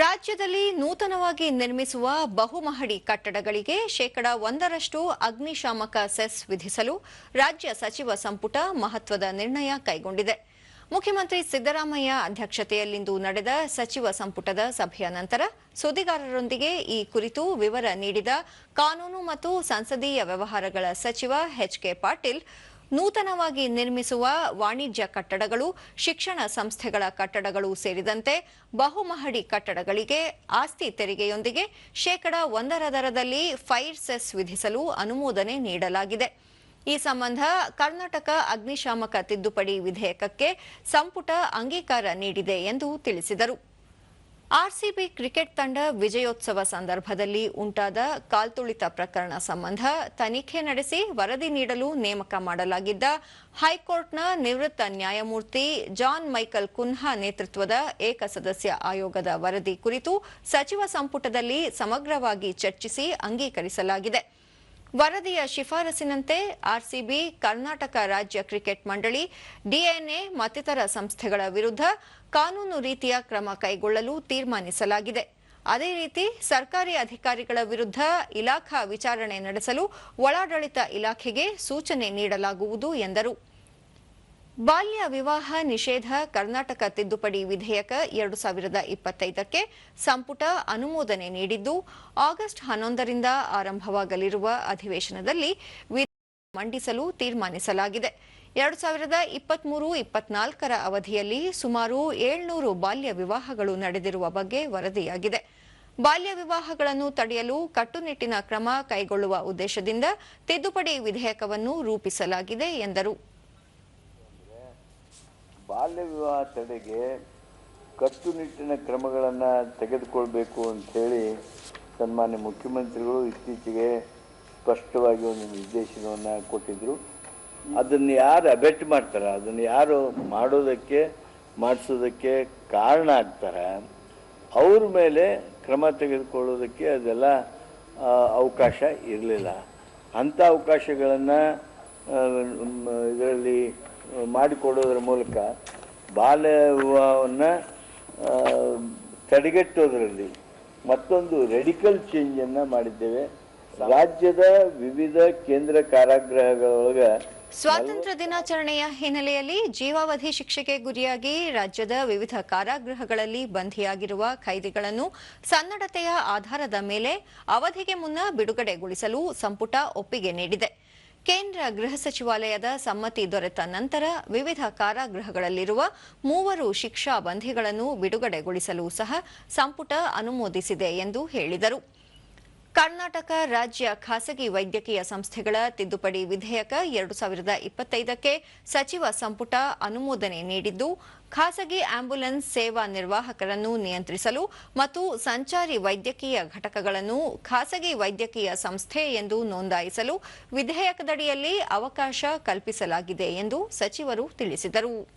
ರಾಜ್ಯದಲ್ಲಿ ನೂತನವಾಗಿ ನಿರ್ಮಿಸುವ ಬಹುಮಹಡಿ ಕಟ್ಟಡಗಳಿಗೆ ಶೇಕಡ ಒಂದರಷ್ಟು ಅಗ್ನಿಶಾಮಕ ಸೆಸ್ ವಿಧಿಸಲು ರಾಜ್ಯ ಸಚಿವ ಸಂಪುಟ ಮಹತ್ವದ ನಿರ್ಣಯ ಕೈಗೊಂಡಿದೆ. ಮುಖ್ಯಮಂತ್ರಿ ಸಿದ್ದರಾಮಯ್ಯ ಅಧ್ಯಕ್ಷತೆಯಲ್ಲಿಂದು ನಡೆದ ಸಚಿವ ಸಂಪುಟದ ಸಭೆಯ ನಂತರ ಸುದ್ದಿಗಾರರೊಂದಿಗೆ ಈ ಕುರಿತು ವಿವರ ನೀಡಿದ ಕಾನೂನು ಮತ್ತು ಸಂಸದೀಯ ವ್ಯವಹಾರಗಳ ಸಚಿವ ಎಚ್ಕೆ ಪಾಟೀಲ್ ನೂತನವಾಗಿ ನಿರ್ಮಿಸುವ ವಾಣಿಜ್ಯ ಕಟ್ಟಡಗಳು, ಶಿಕ್ಷಣ ಸಂಸ್ಥೆಗಳ ಕಟ್ಟಡಗಳು ಸೇರಿದಂತೆ ಬಹುಮಹಡಿ ಕಟ್ಟಡಗಳಿಗೆ ಆಸ್ತಿ ತೆರಿಗೆಯೊಂದಿಗೆ ಶೇಕಡ ಒಂದರ ದರದಲ್ಲಿ ಫೈರ್ ಸೆಸ್ ವಿಧಿಸಲು ಅನುಮೋದನೆ ನೀಡಲಾಗಿದೆ. ಈ ಸಂಬಂಧ ಕರ್ನಾಟಕ ಅಗ್ನಿಶಾಮಕ ತಿದ್ದುಪಡಿ ವಿಧೇಯಕಕ್ಕೆ ಸಂಪುಟ ಅಂಗೀಕಾರ ನೀಡಿದೆ ಎಂದು ತಿಳಿಸಿದರು. ಆರ್ಸಿಬಿ ಕ್ರಿಕೆಟ್ ತಂಡ ವಿಜಯೋತ್ಸವ ಸಂದರ್ಭದಲ್ಲಿ ಉಂಟಾದ ಕಾಲ್ತುಳಿತ ಪ್ರಕರಣ ಸಂಬಂಧ ತನಿಖೆ ನಡೆಸಿ ವರದಿ ನೀಡಲು ನೇಮಕ ಮಾಡಲಾಗಿದ್ದ ಹೈಕೋರ್ಟ್ನ ನಿವೃತ್ತ ನ್ಯಾಯಮೂರ್ತಿ ಜಾನ್ ಮೈಕಲ್ ಕುನ್ಹಾ ನೇತೃತ್ವದ ಏಕಸದಸ್ಯ ಆಯೋಗದ ವರದಿ ಕುರಿತು ಸಚಿವ ಸಂಪುಟದಲ್ಲಿ ಸಮಗ್ರವಾಗಿ ಚರ್ಚಿಸಿ ಅಂಗೀಕರಿಸಲಾಗಿದೆ. ವರದಿಯ ಶಿಫಾರಸಿನಂತೆ ಆರ್ಸಿಬಿ, ಕರ್ನಾಟಕ ರಾಜ್ಯ ಕ್ರಿಕೆಟ್ ಮಂಡಳಿ, ಡಿಎನ್ಎ ಮತ್ತಿತರ ಸಂಸ್ಥೆಗಳ ವಿರುದ್ಧ ಕಾನೂನು ರೀತಿಯ ಕ್ರಮ ಕೈಗೊಳ್ಳಲು ತೀರ್ಮಾನಿಸಲಾಗಿದೆ. ಅದೇ ರೀತಿ ಸರ್ಕಾರಿ ಅಧಿಕಾರಿಗಳ ವಿರುದ್ಧ ಇಲಾಖಾ ವಿಚಾರಣೆ ನಡೆಸಲು ಒಳಾಡಳಿತ ಇಲಾಖೆಗೆ ಸೂಚನೆ ನೀಡಲಾಗುವುದು ಎಂದರು. ಬಾಲ್ಯ ವಿವಾಹ ನಿಷೇಧ ಕರ್ನಾಟಕ ತಿದ್ದುಪಡಿ ವಿಧೇಯಕ ಎರಡು ಸಾವಿರದ ಇಪ್ಪತ್ತೈದಕ್ಕೆ ಸಂಪುಟ ಅನುಮೋದನೆ ನೀಡಿದ್ದು, ಆಗಸ್ಟ್ ಹನ್ನೊಂದರಿಂದ ಆರಂಭವಾಗಲಿರುವ ಅಧಿವೇಶನದಲ್ಲಿ ಮಂಡಿಸಲು ತೀರ್ಮಾನಿಸಲಾಗಿದೆ. ಎರಡು ಸಾವಿರದ ಇಪ್ಪತ್ಮೂರು ಇಪ್ಪತ್ನಾಲ್ಕರ ಅವಧಿಯಲ್ಲಿ ಸುಮಾರು ಏಳ್ನೂರು ಬಾಲ್ಯ ವಿವಾಹಗಳು ನಡೆದಿರುವ ಬಗ್ಗೆ ವರದಿಯಾಗಿದೆ. ಬಾಲ್ಯ ವಿವಾಹಗಳನ್ನು ತಡೆಯಲು ಕಟ್ಟುನಿಟ್ಟಿನ ಕ್ರಮ ಕೈಗೊಳ್ಳುವ ಉದ್ದೇಶದಿಂದ ತಿದ್ದುಪಡಿ ವಿಧೇಯಕವನ್ನು ರೂಪಿಸಲಾಗಿದೆ ಎಂದರು. ಬಾಲ್ಯ ವಿವಾಹ ತಡೆಗೆ ಕಟ್ಟುನಿಟ್ಟಿನ ಕ್ರಮಗಳನ್ನು ತೆಗೆದುಕೊಳ್ಬೇಕು ಅಂಥೇಳಿ ಸನ್ಮಾನ್ಯ ಮುಖ್ಯಮಂತ್ರಿಗಳು ಇತ್ತೀಚೆಗೆ ಸ್ಪಷ್ಟವಾಗಿ ಒಂದು ನಿರ್ದೇಶನವನ್ನು ಕೊಟ್ಟಿದ್ದರು ಅದನ್ನು ಯಾರು ಅಬೆಟ್ ಮಾಡ್ತಾರೆ, ಅದನ್ನು ಯಾರು ಮಾಡೋದಕ್ಕೆ, ಮಾಡಿಸೋದಕ್ಕೆ ಕಾರಣ ಆಗ್ತಾರೆ, ಅವ್ರ ಮೇಲೆ ಕ್ರಮ ತೆಗೆದುಕೊಳ್ಳೋದಕ್ಕೆ ಅದೆಲ್ಲ ಅವಕಾಶ ಇರಲಿಲ್ಲ. ಅಂಥ ಅವಕಾಶಗಳನ್ನು ಇದರಲ್ಲಿ ಮಾಡಿಕೊಡೋದ್ರ ಮೂಲಕ ಬಾಲ್ಯ ವಿವಾಹವನ್ನು ತಡೆಗಟ್ಟೋದರಲ್ಲಿ ಮತ್ತೊಂದು ರೆಡಿಕಲ್ ಚೇಂಜನ್ನು ಮಾಡಿದ್ದೇವೆ. ರಾಜ್ಯದ ವಿವಿಧ ಕೇಂದ್ರ ಕಾರಾಗೃಹಗಳೊಳಗ ಸ್ವಾತಂತ್ರ್ಯ ದಿನಾಚರಣೆಯ ಹಿನ್ನೆಲೆಯಲ್ಲಿ ಜೀವಾವಧಿ ಶಿಕ್ಷೆಗೆ ಗುರಿಯಾಗಿ ರಾಜ್ಯದ ವಿವಿಧ ಕಾರಾಗೃಹಗಳಲ್ಲಿ ಬಂಧಿಯಾಗಿರುವ ಖೈದಿಗಳನ್ನು ಸನ್ನಡತೆಯ ಆಧಾರದ ಮೇಲೆ ಅವಧಿಗೆ ಮುನ್ನ ಬಿಡುಗಡೆಗೊಳಿಸಲು ಸಂಪುಟ ಒಪ್ಪಿಗೆ ನೀಡಿದೆ. ಕೇಂದ್ರ ಗೃಹ ಸಚಿವಾಲಯದ ಸಮ್ಮತಿ ದೊರೆತ ನಂತರ ವಿವಿಧ ಕಾರಾಗೃಹಗಳಲ್ಲಿರುವ ಮೂವರು ಶಿಕ್ಷಾ ಬಂಧಿಗಳನ್ನು ಬಿಡುಗಡೆಗೊಳಿಸಲು ಸಹ ಸಂಪುಟ ಅನುಮೋದಿಸಿದೆ ಎಂದು ಹೇಳಿದರು. ಕರ್ನಾಟಕ ರಾಜ್ಯ ಖಾಸಗಿ ವೈದ್ಯಕೀಯ ಸಂಸ್ಥೆಗಳ ತಿದ್ದುಪಡಿ ವಿಧೇಯಕ ಎರಡು ಸಾವಿರದ ಇಪ್ಪತ್ತೈದಕ್ಕೆ ಸಚಿವ ಸಂಪುಟ ಅನುಮೋದನೆ ನೀಡಿದ್ದು, ಖಾಸಗಿ ಆಂಬ್ಯುಲೆನ್ಸ್ ಸೇವಾ ನಿರ್ವಾಹಕರನ್ನು ನಿಯಂತ್ರಿಸಲು ಮತ್ತು ಸಂಚಾರಿ ವೈದ್ಯಕೀಯ ಘಟಕಗಳನ್ನು ಖಾಸಗಿ ವೈದ್ಯಕೀಯ ಸಂಸ್ಥೆ ಎಂದು ನೋಂದಾಯಿಸಲು ವಿಧೇಯಕದಡಿಯಲ್ಲಿ ಅವಕಾಶ ಕಲ್ಪಿಸಲಾಗಿದೆ ಎಂದು ಸಚಿವರು ತಿಳಿಸಿದರು.